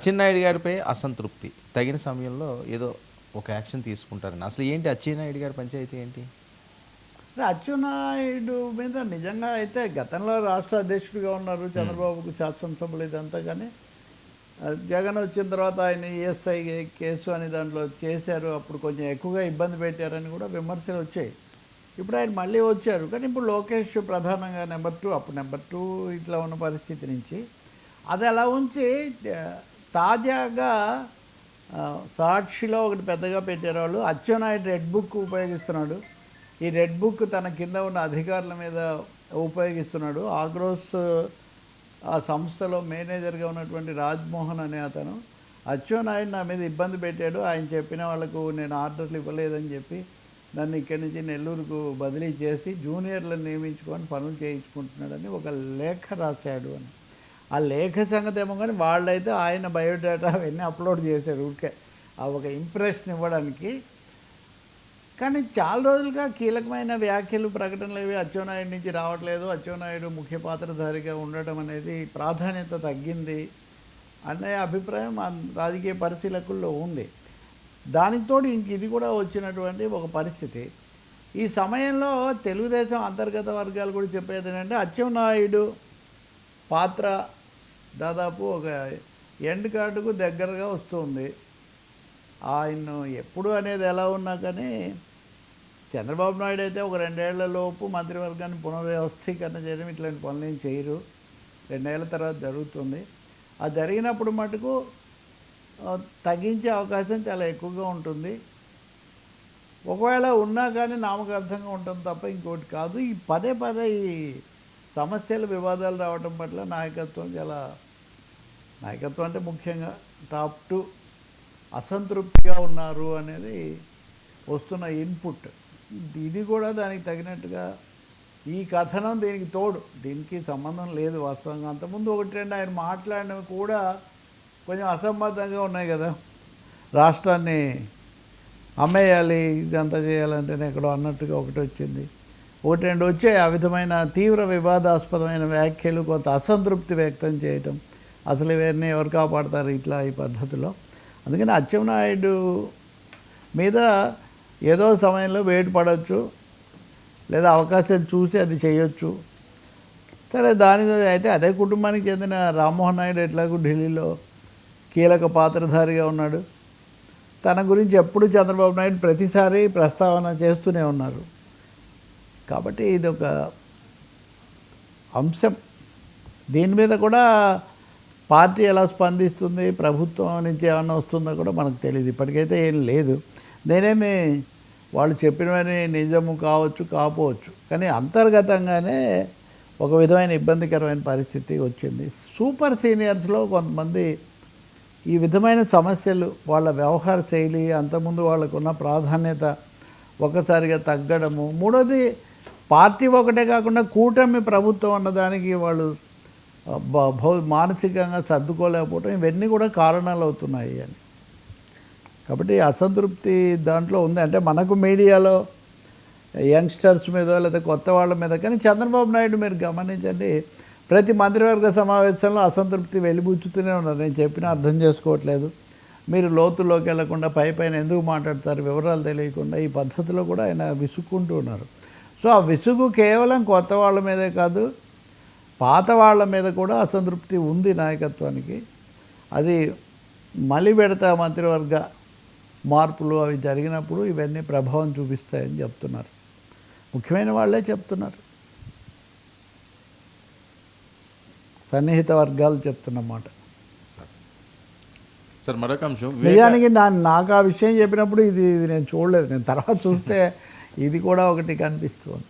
అచ్చెన్నాయుడు గారిపై అసంతృప్తి. తగిన సమయంలో ఏదో ఒక యాక్షన్ తీసుకుంటారని. అసలు ఏంటి అచ్చెన్నాయుడు గారి పంచాయతీ ఏంటి? అంటే అచ్చెన్నాయుడు మీద నిజంగా అయితే గతంలో రాష్ట్ర అధ్యక్షుడిగా ఉన్నారు చంద్రబాబుకు శాసనసభలు ఇదంతా కానీ జగన్ వచ్చిన తర్వాత ఆయన ఈఎస్ఐ కేసు అని దాంట్లో చేశారు. అప్పుడు కొంచెం ఎక్కువగా ఇబ్బంది పెట్టారని కూడా విమర్శలు వచ్చాయి. ఇప్పుడు ఆయన మళ్ళీ వచ్చారు. కానీ ఇప్పుడు లోకేష్ ప్రధానంగా నెంబర్ టూ అప్పుడు నెంబర్ టూ ఇట్లా ఉన్న పరిస్థితి నుంచి అది అలా ఉంచి తాజాగా సాక్షిలో ఒకటి పెద్దగా పెట్టేవాళ్ళు. వాళ్ళు అచ్చెన్నాయుడు రెడ్ బుక్ ఉపయోగిస్తున్నాడు. ఈ రెడ్ బుక్ తన కింద ఉన్న అధికారుల మీద ఉపయోగిస్తున్నాడు. ఆగ్రోస్ ఆ సంస్థలో మేనేజర్గా ఉన్నటువంటి రాజ్మోహన్ అనే అతను. అచ్చెన్నాయుడు నా మీద ఇబ్బంది పెట్టాడు. ఆయన చెప్పిన వాళ్ళకు నేను ఆర్డర్లు ఇవ్వలేదని చెప్పి నన్ను ఇక్కడి నుంచి నెల్లూరుకు బదిలీ చేసి జూనియర్లను నియమించుకొని పనులు చేయించుకుంటున్నాడని ఒక లేఖ రాశాడు అని. ఆ లేఖ సంగతి ఏమో కానీ వాళ్ళైతే ఆయన బయోడేటా అవన్నీ అప్లోడ్ చేశారు ఊరికే. ఆ ఒక ఇంప్రెషన్ ఇవ్వడానికి. కానీ చాలా రోజులుగా కీలకమైన వ్యాఖ్యలు ప్రకటనలు ఇవి అచ్చెన్నాయుడు నుంచి రావట్లేదు. అచ్చెన్నాయుడు ముఖ్య పాత్రధారిగా ఉండటం అనేది ప్రాధాన్యత తగ్గింది అనే అభిప్రాయం రాజకీయ పరిశీలకుల్లో ఉంది. దానితో ఇంక ఇది కూడా వచ్చినటువంటి ఒక పరిస్థితి. ఈ సమయంలో తెలుగుదేశం అంతర్గత వర్గాలు కూడా చెప్పేది ఏంటంటే అచ్చెన్నాయుడు పాత్ర దాదాపు ఒక ఎండ్ కార్డుకు దగ్గరగా వస్తుంది. ఆయన ఎప్పుడు అనేది ఎలా ఉన్నా కానీ చంద్రబాబు నాయుడు అయితే ఒక రెండేళ్ళ లోపు మంత్రివర్గాన్ని పునర్వ్యవస్థీకరణ చేయడం ఇట్లాంటి పనులు ఏం చేయరు. రెండేళ్ళ తర్వాత జరుగుతుంది. అది జరిగినప్పుడు మటుకు తగ్గించే అవకాశం చాలా ఎక్కువగా ఉంటుంది. ఒకవేళ ఉన్నా కానీ నామకార్థంగా ఉంటుంది తప్ప ఇంకోటి కాదు. ఈ పదే పదే ఈ సమస్యలు వివాదాలు రావటం పట్ల నాయకత్వం చాలా నాయకత్వం అంటే ముఖ్యంగా టాప్ టు అసంతృప్తిగా ఉన్నారు అనేది వస్తున్న ఇన్పుట్. ఇది కూడా దానికి తగినట్టుగా ఈ కథనం దీనికి తోడు. దీనికి సంబంధం లేదు వాస్తవంగా. అంతకుముందు ఒకటి రెండు ఆయన మాట్లాడినవి కూడా కొంచెం అసంబద్ధంగా ఉన్నాయి కదా. రాష్ట్రాన్ని అమ్మేయాలి ఇదంతా చేయాలంటేనే ఎక్కడో అన్నట్టుగా ఒకటి వచ్చింది. ఒకటి రెండు వచ్చే ఆ విధమైన తీవ్ర వివాదాస్పదమైన వ్యాఖ్యలు కొంత అసంతృప్తి వ్యక్తం చేయటం. అసలు ఇవన్నీ ఎవరు కాపాడతారు ఇట్లా ఈ పద్ధతిలో? అందుకని అచ్చెన్నాయుడు మీద ఏదో సమయంలో వేటు పడవచ్చు లేదా అవకాశం చూసి అది చేయొచ్చు. సరే దాని అయితే అదే కుటుంబానికి చెందిన రామ్మోహన్ నాయుడు ఎట్లాగూ ఢిల్లీలో కీలక పాత్రధారిగా ఉన్నాడు. తన గురించి ఎప్పుడు చంద్రబాబు నాయుడు ప్రతిసారి ప్రస్తావన చేస్తూనే ఉన్నారు. కాబట్టి ఇది ఒక అంశం. దీని మీద కూడా పార్టీ ఎలా స్పందిస్తుంది ప్రభుత్వం నుంచి ఏమన్నా వస్తుందో కూడా మనకు తెలియదు ఇప్పటికైతే ఏం లేదు. నేనేమి వాళ్ళు చెప్పినవని నిజము కావచ్చు కాపోవచ్చు కానీ అంతర్గతంగానే ఒక విధమైన ఇబ్బందికరమైన పరిస్థితి వచ్చింది. సూపర్ సీనియర్స్లో కొంతమంది ఈ విధమైన సమస్యలు వాళ్ళ వ్యవహార శైలి అంతకుముందు వాళ్ళకున్న ప్రాధాన్యత ఒకసారిగా తగ్గడము. మూడోది పార్టీ ఒకటే కాకుండా కూటమి ప్రభుత్వం అన్నదానికి వాళ్ళు భౌ- మానసికంగా సర్దుకోలేకపోవడం ఇవన్నీ కూడా కారణాలు అవుతున్నాయి అని. కాబట్టి అసంతృప్తి దాంట్లో ఉంది. అంటే మనకు మీడియాలో యంగ్స్టర్స్ మీద లేదా కొత్త వాళ్ళ మీద కానీ చంద్రబాబు నాయుడు మీరు గమనించండి ప్రతి మంత్రివర్గ సమావేశంలో అసంతృప్తి వెలిబుచ్చుతూనే ఉన్నారు. నేను చెప్పినా అర్థం చేసుకోవట్లేదు. మీరు లోతులోకి వెళ్ళకుండా పై పైన ఎందుకు మాట్లాడతారు? వివరాలు తెలియకుండా ఈ పద్ధతిలో కూడా ఆయన విసుక్కుంటూ ఉన్నారు. సో ఆ విసుగు కేవలం కొత్త వాళ్ళ మీదే కాదు పాత వాళ్ళ మీద కూడా అసంతృప్తి ఉంది నాయకత్వానికి. అది మళ్ళీ పెడతా మంత్రివర్గ మార్పులు అవి జరిగినప్పుడు ఇవన్నీ ప్రభావం చూపిస్తాయని చెప్తున్నారు. ముఖ్యమైన వాళ్ళే చెప్తున్నారు. సన్నిహిత వర్గాలు చెప్తున్నమాట సార్ మరొక అంశం నిజానికి నా నాకు ఆ విషయం చెప్పినప్పుడు ఇది ఇది నేను చూడలేదు. నేను తర్వాత చూస్తే ఇది కూడా ఒకటి కనిపిస్తుంది.